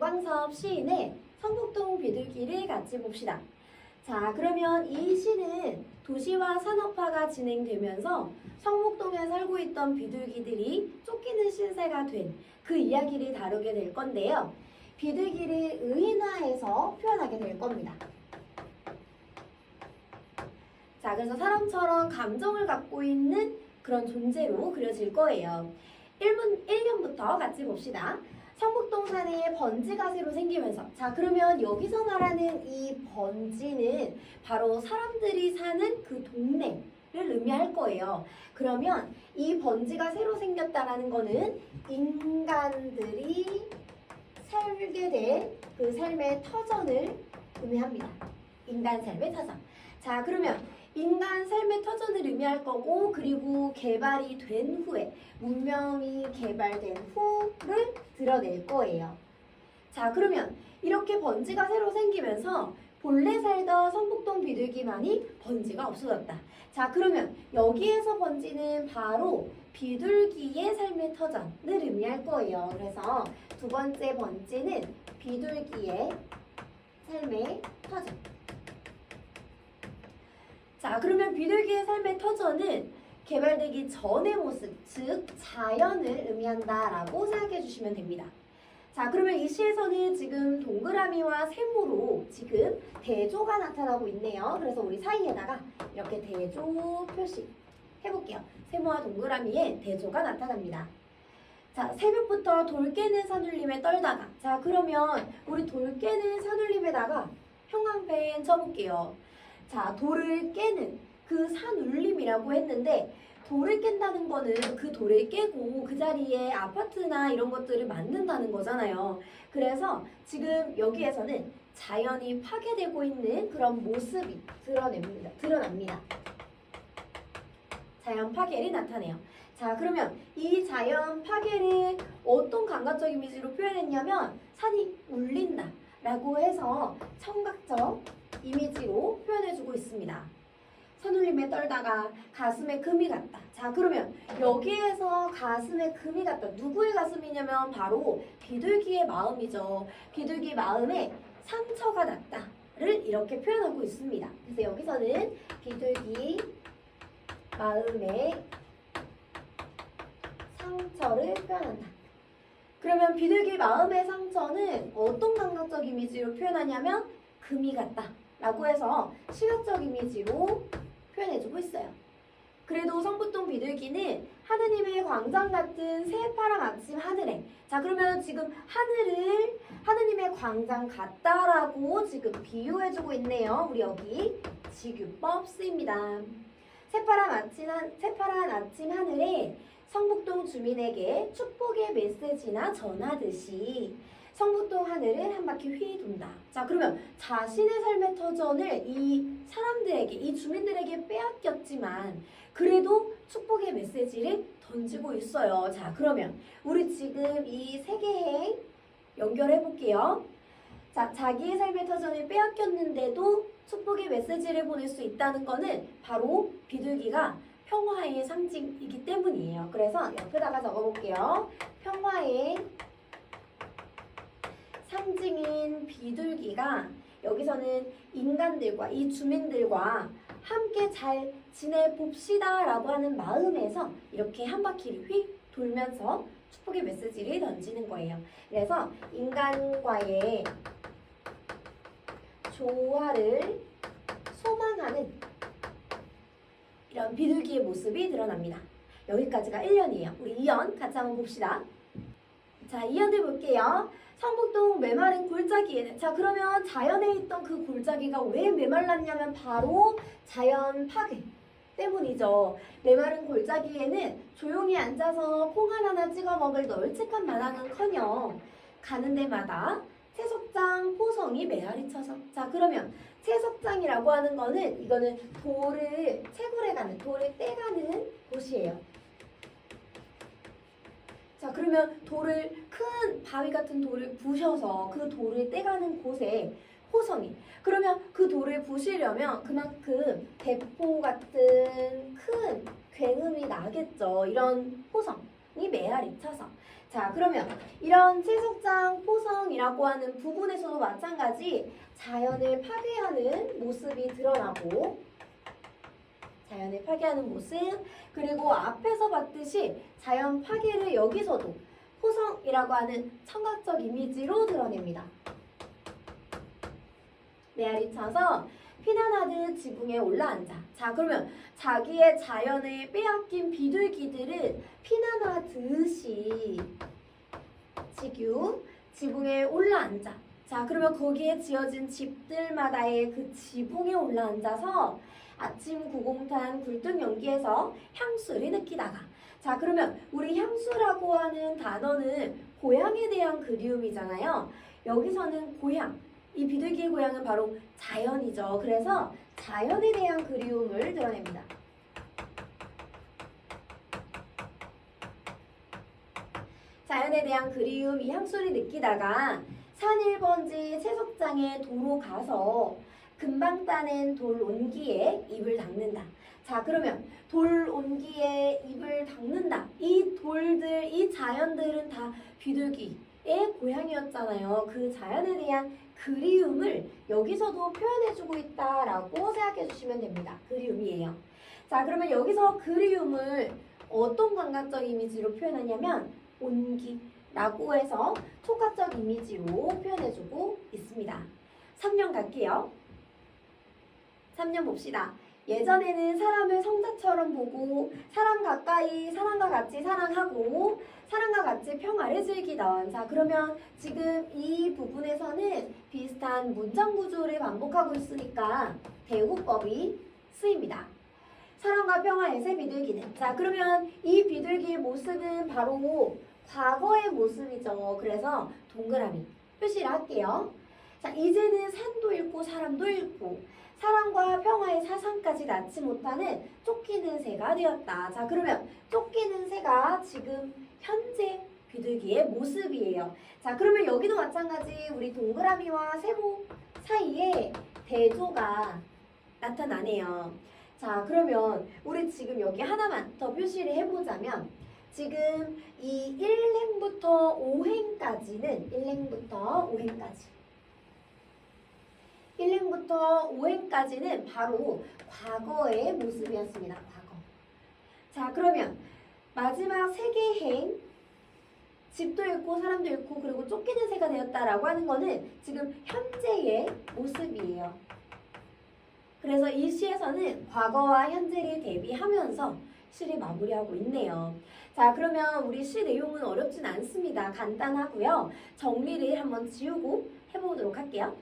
김광섭 시인의 성북동 비둘기를 같이 봅시다. 자, 그러면 이 시는 도시화 산업화가 진행되면서 성북동에 살고 있던 비둘기들이 쫓기는 신세가 된 그 이야기를 다루게 될 건데요. 비둘기를 의인화해서 표현하게 될 겁니다. 자, 그래서 사람처럼 감정을 갖고 있는 그런 존재로 그려질 거예요. 1문, 1년부터 같이 봅시다. 성북동산에 번지가 새로 생기면서 자 그러면 여기서 말하는 이 번지는 바로 사람들이 사는 그 동네 를 의미할 거예요. 그러면 이 번지가 새로 생겼다라는 거는 인간들이 살게 될그 삶의 터전을 의미합니다. 인간 삶의 터전. 자 그러면 인간 삶의 터전을 의미할 거고 그리고 개발이 된 후에 문명이 개발된 후를 드러낼 거예요. 자 그러면 이렇게 번지가 새로 생기면서 본래 살던 성북동 비둘기만이 번지가 없어졌다. 자 그러면 여기에서 번지는 바로 비둘기의 삶의 터전을 의미할 거예요. 그래서 두 번째 번지는 비둘기의 삶의 터전. 자, 그러면 비둘기의 삶의 터전은 개발되기 전의 모습, 즉 자연을 의미한다라고 생각해 주시면 됩니다. 자, 그러면 이 시에서는 지금 동그라미와 세모로 지금 대조가 나타나고 있네요. 그래서 우리 사이에다가 이렇게 대조 표시 해볼게요. 세모와 동그라미에 대조가 나타납니다. 자, 새벽부터 돌 깨는 산울림에 떨다가 자, 그러면 우리 돌 깨는 산울림에다가 형광펜 쳐볼게요. 자, 돌을 깨는 그 산울림이라고 했는데 돌을 깬다는 거는 그 돌을 깨고 그 자리에 아파트나 이런 것들을 만든다는 거잖아요. 그래서 지금 여기에서는 자연이 파괴되고 있는 그런 모습이 드러냅니다. 드러납니다. 자연 파괴를 나타내요. 자, 그러면 이 자연 파괴를 어떤 감각적 이미지로 표현했냐면 산이 울린다 라고 해서 청각적 이미지로 표현해주고 있습니다. 산울림에 떨다가 가슴에 금이 갔다. 자, 그러면 여기에서 가슴에 금이 갔다. 누구의 가슴이냐면 바로 비둘기의 마음이죠. 비둘기 마음에 상처가 났다를 이렇게 표현하고 있습니다. 그래서 여기서는 비둘기 마음에 상처를 표현한다. 그러면 비둘기 마음의 상처는 어떤 감각적 이미지로 표현하냐면 금이 같다 라고 해서 시각적 이미지로 표현해주고 있어요. 그래도 성북동 비둘기는 하느님의 광장 같은 새파란 아침 하늘에 자 그러면 지금 하늘을 하느님의 광장 같다라고 지금 비유해주고 있네요. 우리 여기 지규법 쓰입니다. 새파란 아침, 한- 새파란 아침 하늘에 성북동 주민에게 축복의 메시지나 전하듯이 성북동 하늘을 한 바퀴 휘둔다. 자, 그러면 자신의 삶의 터전을 이 사람들에게, 이 주민들에게 빼앗겼지만 그래도 축복의 메시지를 던지고 있어요. 자, 그러면 우리 지금 이 세 개의 연결해 볼게요. 자, 자기의 삶의 터전을 빼앗겼는데도 축복의 메시지를 보낼 수 있다는 거는 바로 비둘기가 평화의 상징이기 때문이에요. 그래서 옆에다가 적어볼게요. 평화의 상징인 비둘기가 여기서는 인간들과 이 주민들과 함께 잘 지내봅시다 라고 하는 마음에서 이렇게 한 바퀴를 휙 돌면서 축복의 메시지를 던지는 거예요. 그래서 인간과의 조화를 소망하는 이런 비둘기의 모습이 드러납니다. 여기까지가 1년이에요. 우리 2년 같이 한번 봅시다. 자, 2년들 볼게요. 성북동 메마른 골짜기에는 자 그러면 자연에 있던 그 골짜기가 왜 메말랐냐면 바로 자연 파괴 때문이죠. 메마른 골짜기에는 조용히 앉아서 콩알 하나 찍어 먹을 널찍한 마당은커녕 가는 데마다 채석장 포성이 메아리 쳐서 자 그러면 채석장이라고 하는 거는 이거는 돌을 채굴해 가는 돌을 떼가는 곳이에요. 자 그러면 돌을 큰 바위 같은 돌을 부셔서 그 돌을 떼가는 곳에 호성이 그러면 그 돌을 부시려면 그만큼 대포 같은 큰 굉음이 나겠죠 이런 호성 이 메아리쳐서. 자, 그러면 이런 채석장 포성이라고 하는 부분에서도 마찬가지 자연을 파괴하는 모습이 드러나고 자연을 파괴하는 모습 그리고 앞에서 봤듯이 자연 파괴를 여기서도 포성이라고 하는 청각적 이미지로 드러냅니다. 메아리 쳐서 피난하듯 지붕에 올라앉아. 자, 그러면 자기의 자연을 빼앗긴 비둘기들은 피난하듯이 지규 지붕에 올라앉아. 자, 그러면 거기에 지어진 집들마다의 그 지붕에 올라앉아서 아침 구공탄 굴뚝 연기에서 향수를 느끼다가. 자, 그러면 우리 향수라고 하는 단어는 고향에 대한 그리움이잖아요. 여기서는 고향, 이 비둘기의 고향은 바로 자연이죠. 그래서 자연에 대한 그리움을 드러냅니다. 자연에 대한 그리움, 이 향수를 느끼다가 산일번지 채석장에 도로 가서 금방 따낸 돌 온기에 입을 닦는다. 자, 그러면 돌 온기에 입을 닦는다. 이 돌들, 이 자연들은 다 비둘기의 고향이었잖아요. 그 자연에 대한 그리움을 여기서도 표현해주고 있다라고 생각해 주시면 됩니다. 그리움이에요. 자, 그러면 여기서 그리움을 어떤 감각적 이미지로 표현하냐면 온기라고 해서 촉각적 이미지로 표현해주고 있습니다. 3년 갈게요. 3년 봅시다. 예전에는 사람을 성자처럼 보고 사람 가까이 사람과 같이 사랑하고 사람과 같이 평화를 즐기던 자 그러면 지금 이 부분에서는 비슷한 문장 구조를 반복하고 있으니까 대우법이 쓰입니다. 사랑과 평화의 새 비둘기는 자 그러면 이 비둘기의 모습은 바로 과거의 모습이죠. 그래서 동그라미 표시를 할게요. 자 이제는 산도 잃고 사람도 잃고 사랑과 평화의 사상까지 낳지 못하는 쫓기는 새가 되었다. 자, 그러면 쫓기는 새가 지금 현재 비둘기의 모습이에요. 자, 그러면 여기도 마찬가지 우리 동그라미와 세모 사이에 대조가 나타나네요. 자, 그러면 우리 지금 여기 하나만 더 표시를 해보자면 지금 이 1행부터 5행까지는 1행부터 5행까지 1행부터 5행까지는 바로 과거의 모습이었습니다. 과거. 자, 그러면 마지막 세 개의 행 집도 잃고 사람도 잃고 그리고 쫓기는 새가 되었다라고 하는 거는 지금 현재의 모습이에요. 그래서 이 시에서는 과거와 현재를 대비하면서 시를 마무리하고 있네요. 자, 그러면 우리 시 내용은 어렵진 않습니다. 간단하고요. 정리를 한번 지우고 해보도록 할게요.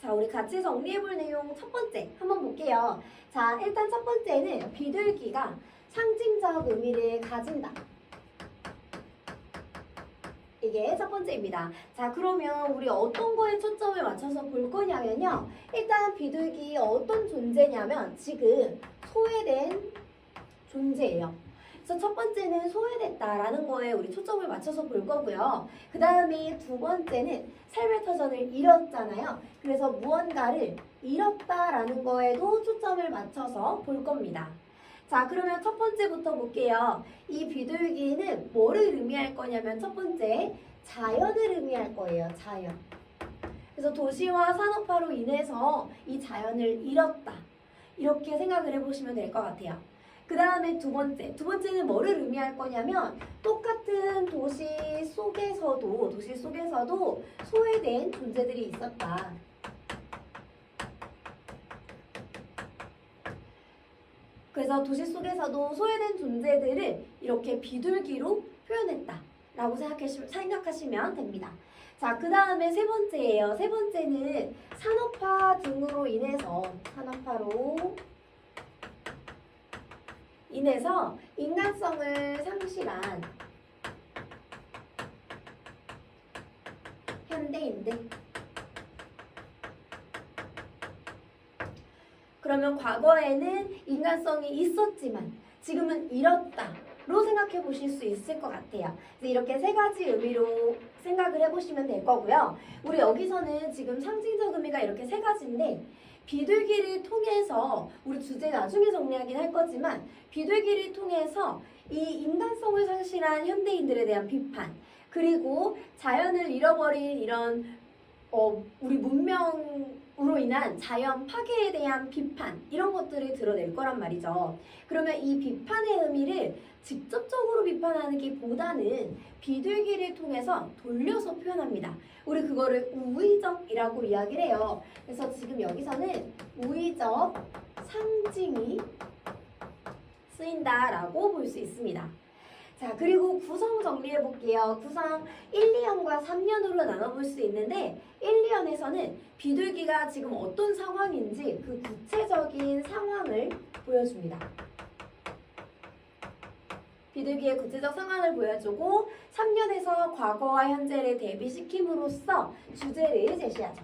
자, 우리 같이 정리해 볼 내용 첫 번째 한번 볼게요. 자, 일단 첫 번째는 비둘기가 상징적 의미를 가진다. 이게 첫 번째입니다. 자, 그러면 우리 어떤 거에 초점을 맞춰서 볼 거냐면요. 일단 비둘기 어떤 존재냐면 지금 소외된 존재예요. 그래서 첫 번째는 소외됐다라는 거에 우리 초점을 맞춰서 볼 거고요. 그 다음에 두 번째는 삶의 터전을 잃었잖아요. 그래서 무언가를 잃었다라는 거에도 초점을 맞춰서 볼 겁니다. 자, 그러면 첫 번째부터 볼게요. 이 비둘기는 뭐를 의미할 거냐면 첫 번째, 자연을 의미할 거예요. 자연. 그래서 도시와 산업화로 인해서 이 자연을 잃었다. 이렇게 생각을 해보시면 될 것 같아요. 그 다음에 두 번째. 두 번째는 뭐를 의미할 거냐면 똑같은 도시 속에서도, 도시 속에서도 소외된 존재들이 있었다. 그래서 도시 속에서도 소외된 존재들을 이렇게 비둘기로 표현했다. 라고 생각하시, 생각하시면 됩니다. 자, 그 다음에 세 번째예요. 세 번째는 산업화 등으로 인해서, 산업화로 인해서 인간성을 상실한 현대인들. 그러면 과거에는 인간성이 있었지만 지금은 잃었다로 생각해 보실 수 있을 것 같아요. 이렇게 세 가지 의미로 생각을 해보시면 될 거고요. 우리 여기서는 지금 상징적 의미가 이렇게 세 가지인데 비둘기를 통해서 우리 주제 나중에 정리하긴 할 거지만 비둘기를 통해서 이 인간성을 상실한 현대인들에 대한 비판 그리고 자연을 잃어버린 이런 어, 우리 문명으로 인한 자연 파괴에 대한 비판 이런 것들을 드러낼 거란 말이죠. 그러면 이 비판의 의미를 직접적으로 비판하기보다는 비둘기를 통해서 돌려서 표현합니다. 우리 그거를 우의적이라고 이야기를 해요. 그래서 지금 여기서는 우의적 상징이 쓰인다라고 볼 수 있습니다. 자, 그리고 구성 정리해 볼게요. 구성 1, 2년과 3년으로 나눠볼 수 있는데 1, 2년에서는 비둘기가 지금 어떤 상황인지 그 구체적인 상황을 보여줍니다. 비둘기의 구체적 상황을 보여주고 3년에서 과거와 현재를 대비시킴으로써 주제를 제시하죠.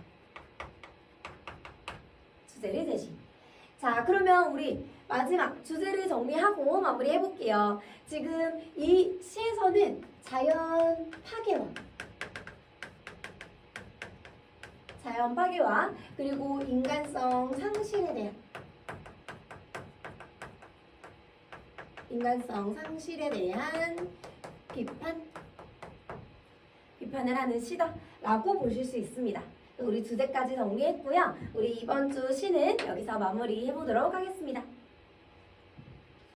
주제를 제시. 자, 그러면 우리 마지막 주제를 정리하고 마무리해 볼게요. 지금 이 시에서는 자연 파괴와 자연 파괴와 그리고 인간성 상실에 대한 인간성 상실에 대한 비판 비판을 하는 시다라고 보실 수 있습니다. 우리 주제까지 정리했고요. 우리 이번 주 시는 여기서 마무리해 보도록 하겠습니다.